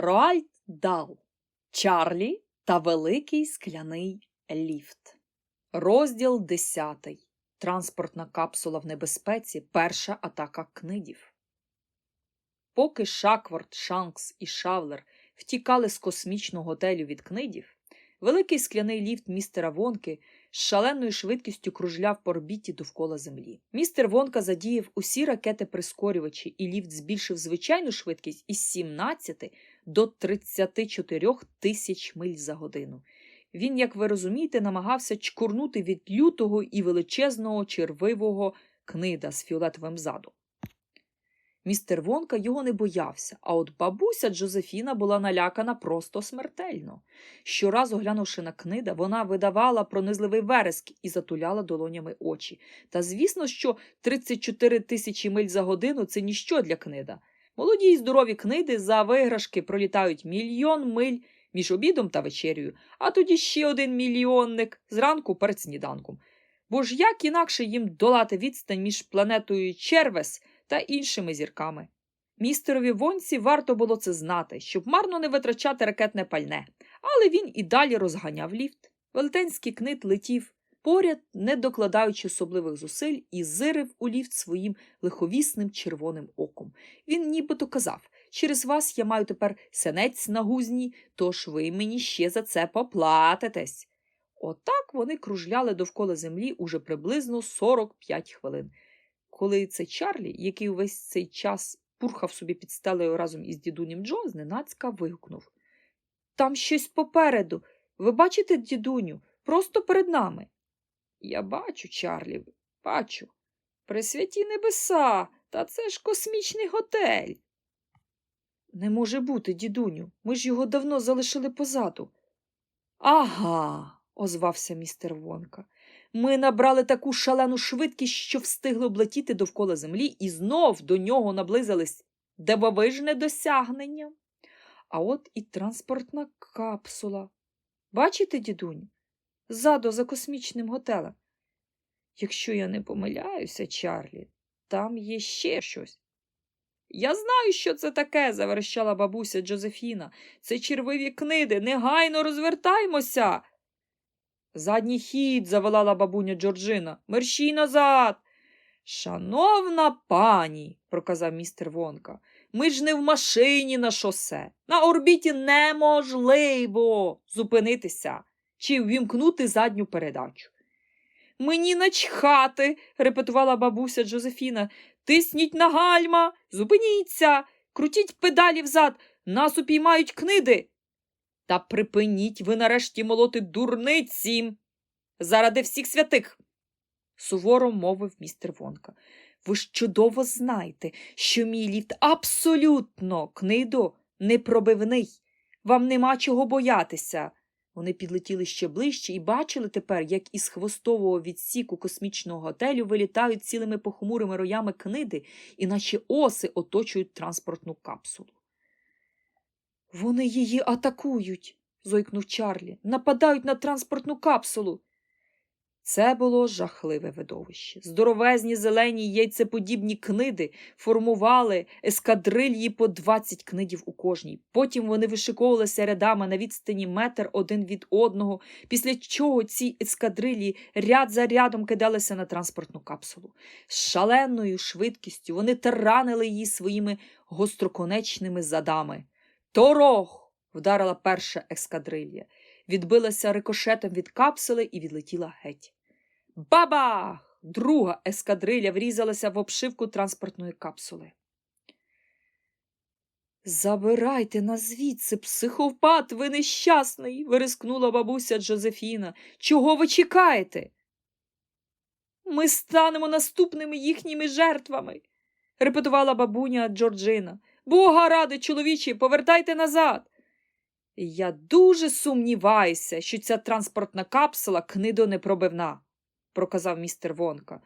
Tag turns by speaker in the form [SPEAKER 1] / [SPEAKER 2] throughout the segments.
[SPEAKER 1] Роальд Дал, Чарлі та Великий скляний ліфт. Розділ 10. Транспортна капсула в небезпеці. Перша атака книдів. Поки Шакворд, Шанкс і Шавлер втікали з космічного готелю від книдів, великий скляний ліфт містера Вонки з шаленою швидкістю кружляв по орбіті довкола землі. Містер Вонка задіяв усі ракети-прискорювачі, і ліфт збільшив звичайну швидкість із 17 до 34 тисяч миль за годину. Він, як ви розумієте, намагався чкурнути від лютого і величезного червивого книда з фіолетовим задом. Містер Вонка його не боявся, а от бабуся Джозефіна була налякана просто смертельно. Щоразу глянувши на книда, вона видавала пронизливий вереск і затуляла долонями очі. Та звісно, що 34 тисячі миль за годину це ніщо для книда. Молоді й здорові книди за виграшки пролітають мільйон миль між обідом та вечерею, а тоді ще один мільйонник зранку перед сніданком. Бо ж як інакше їм долати відстань між планетою Червес та іншими зірками? Містерові Вонці варто було це знати, щоб марно не витрачати ракетне пальне, але він і далі розганяв ліфт. Велетенський книт летів поряд, не докладаючи особливих зусиль, і зирив у ліфт своїм лиховісним червоним оком. Він нібито казав через вас я маю тепер сенець на гузні, тож ви мені ще за це поплатитесь. Отак вони кружляли довкола землі уже приблизно 45 хвилин. Коли це Чарлі, який увесь цей час пурхав собі під стелею разом із дідунем Джо, зненацька вигукнув. Там щось попереду. Ви бачите, дідуню, просто перед нами. Я бачу, Чарлі, бачу. Пресвяті небеса, та це ж космічний готель. Не може бути, дідуню, ми ж його давно залишили позаду. Ага, озвався містер Вонка. Ми набрали таку шалену швидкість, що встигли облетіти довкола землі і знов до нього наблизились дивовижне досягнення. А от і транспортна капсула. Бачите, дідуню? Ззаду за космічним готелем. Якщо я не помиляюся, Чарлі, там є ще щось. Я знаю, що це таке, заверещала бабуся Джозефіна. Це червиві книди. Негайно розвертаймося. Задній хід, заволала бабуня Джорджина. Мерщій назад. Шановна пані, проказав містер Вонка, ми ж не в машині на шосе. На орбіті неможливо зупинитися чи ввімкнути задню передачу. Мені начхати, репетувала бабуся Джозефіна. Тисніть на гальма, зупиніться, крутіть педалі взад, нас упіймають книди. Та припиніть ви нарешті молоти дурниці заради всіх святих, суворо мовив містер Вонка. Ви ж чудово знаєте, що мій ліфт абсолютно книдо непробивний. Вам нема чого боятися. Вони підлетіли ще ближче і бачили тепер, як із хвостового відсіку космічного готелю вилітають цілими похмурими роями книди, і наче оси оточують транспортну капсулу. Вони її атакують, зойкнув Чарлі, нападають на транспортну капсулу. Це було жахливе видовище. Здоровезні зелені яйцеподібні книди формували ескадрильї по 20 книдів у кожній. Потім вони вишиковувалися рядами на відстані метр один від одного, після чого ці ескадрилії ряд за рядом кидалися на транспортну капсулу. З шаленою швидкістю вони таранили її своїми гостроконечними задами. Торох! вдарила перша ескадрилья, відбилася рикошетом від капсули і відлетіла геть. Бабах! Друга ескадриля врізалася в обшивку транспортної капсули. Забирайте нас звідси, психопат, ви нещасний, вирискнула бабуся Джозефіна. Чого ви чекаєте? Ми станемо наступними їхніми жертвами, репетувала бабуня Джорджина. Бога ради, чоловічі, повертайте назад. Я дуже сумніваюся, що ця транспортна капсула книдонепробивна, проказав містер Вонка.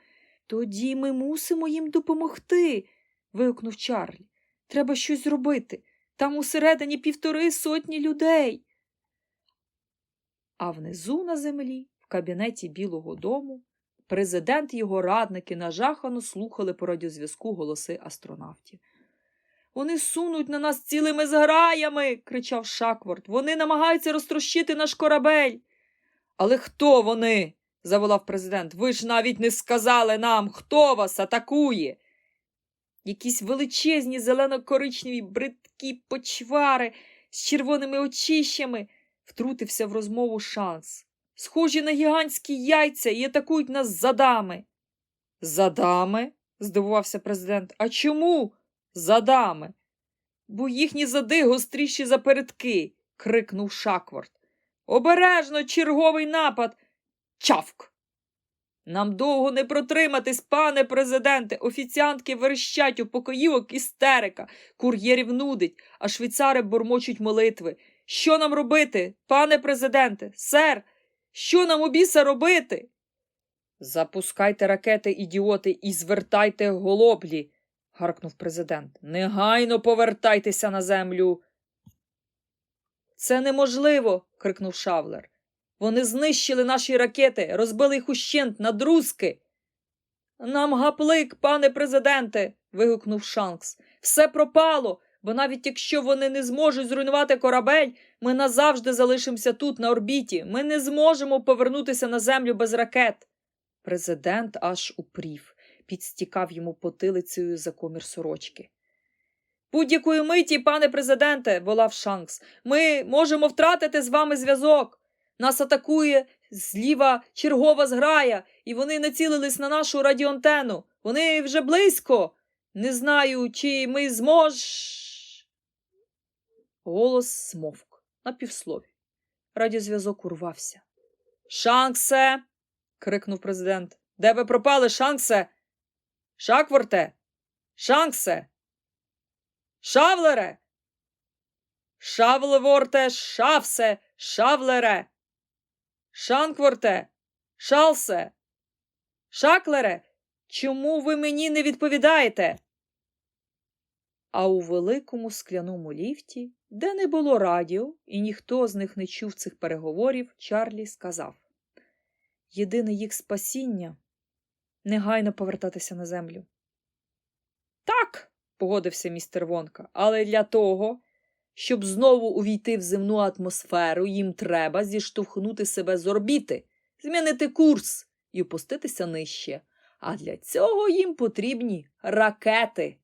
[SPEAKER 1] Тоді ми мусимо їм допомогти. вигукнув Чарлі. Треба щось зробити. Там усередині півтори сотні людей. А внизу на землі, в кабінеті Білого дому, президент і його радники нажахано слухали по радіозв'язку голоси астронавтів. Вони сунуть на нас цілими зграями, кричав Шакворд. Вони намагаються розтрощити наш корабель. Але хто вони? Заволав президент. Ви ж навіть не сказали нам, хто вас атакує. Якісь величезні зелено-коричневі бридкі почвари з червоними очищами, втрутився в розмову шанс. Схожі на гігантські яйця і атакують нас задами. Задами? здивувався президент. А чому задами? Бо їхні зади гостріші за передки, крикнув Шакворд. Обережно черговий напад. Чавк. Нам довго не протриматись, пане президенте. Офіціантки верещать у покоївок істерика, кур'єрів нудить, а швейцари бормочуть молитви. Що нам робити, пане президенте, сер? Що нам у біса робити? Запускайте ракети, ідіоти, і звертайте голоблі, гаркнув президент. Негайно повертайтеся на землю. Це неможливо. крикнув Шавлер. Вони знищили наші ракети, розбили їх ущент на друзки. Нам гаплик, пане президенте. вигукнув Шанкс. Все пропало, бо навіть якщо вони не зможуть зруйнувати корабель, ми назавжди залишимося тут, на орбіті. Ми не зможемо повернутися на землю без ракет. Президент аж упрів, підстікав йому потилицею за комір сорочки. Будь-якої миті, пане президенте, волав Шанкс, ми можемо втратити з вами зв'язок. Нас атакує зліва чергова зграя, і вони націлились на нашу радіоантену. Вони вже близько. Не знаю, чи ми змож. Голос смовк на півслові. Радіозв'язок урвався. Шанксе. крикнув президент. Де ви пропали, Шанксе? Шакворте? Шанксе? Шавлере? Шавлеворте, шавсе, шавлере. Шанкворте, шалсе. Шаклере, чому ви мені не відповідаєте? А у великому скляному ліфті, де не було радіо, і ніхто з них не чув цих переговорів, Чарлі сказав Єдине їх спасіння негайно повертатися на землю. Так, погодився містер Вонка, але для того, щоб знову увійти в земну атмосферу, їм треба зіштовхнути себе з орбіти, змінити курс і опуститися нижче. А для цього їм потрібні ракети.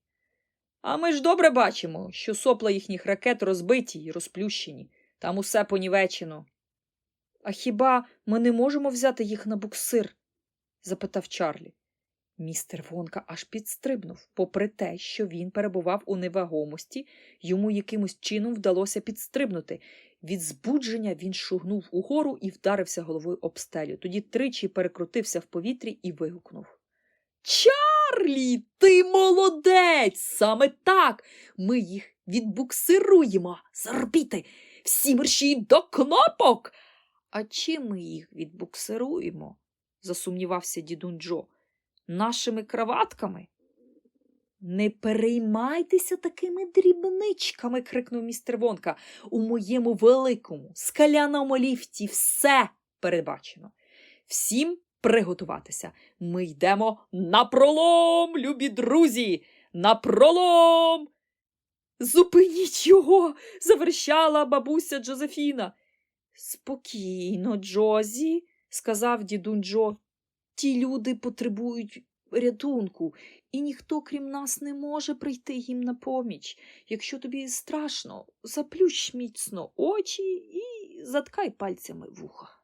[SPEAKER 1] А ми ж добре бачимо, що сопла їхніх ракет розбиті й розплющені, там усе понівечено. А хіба ми не можемо взяти їх на буксир? запитав Чарлі. Містер Вонка аж підстрибнув, попри те, що він перебував у невагомості, йому якимось чином вдалося підстрибнути. Від збудження він шугнув угору і вдарився головою об стелю. Тоді тричі перекрутився в повітрі і вигукнув. Чарлі, ти молодець! Саме так. Ми їх відбуксируємо з орбіти. Всі мерщі до кнопок. А чим ми їх відбуксируємо? засумнівався дідун Джо. Нашими краватками? Не переймайтеся такими дрібничками, крикнув містер Вонка. У моєму великому скаляному ліфті все передбачено. Всім приготуватися. Ми йдемо на пролом, любі друзі, на пролом. Зупиніть його, заверщала бабуся Джозефіна. Спокійно, Джозі, сказав дідунь Джо. Ті люди потребують рятунку, і ніхто, крім нас, не може прийти їм на поміч. Якщо тобі страшно, заплющ міцно очі і заткай пальцями вуха.